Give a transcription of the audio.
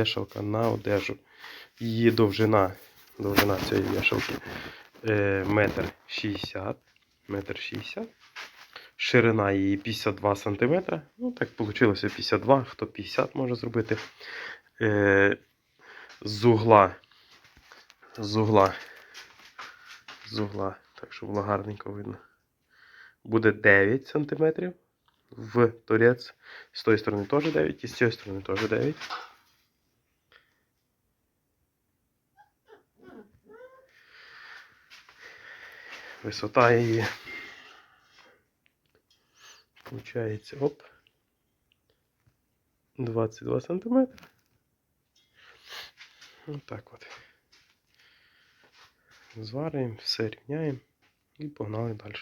вішалка на одежу. Її довжина, довжина цієї вішалки е, метр шістдесят. Метр шістдесят. Ширина її 52 см. Ну, так вийшло 52, хто 50 може зробити. Е, з угла. З угла. З угла. Так, щоб було гарненько видно. Буде 9 см в торець. З тої сторони теж 9 і з цієї сторони теж 9. Висота її. Получається, оп. 22 сантиметра. Отак от. Зварюємо, все рівняємо і погнали далі.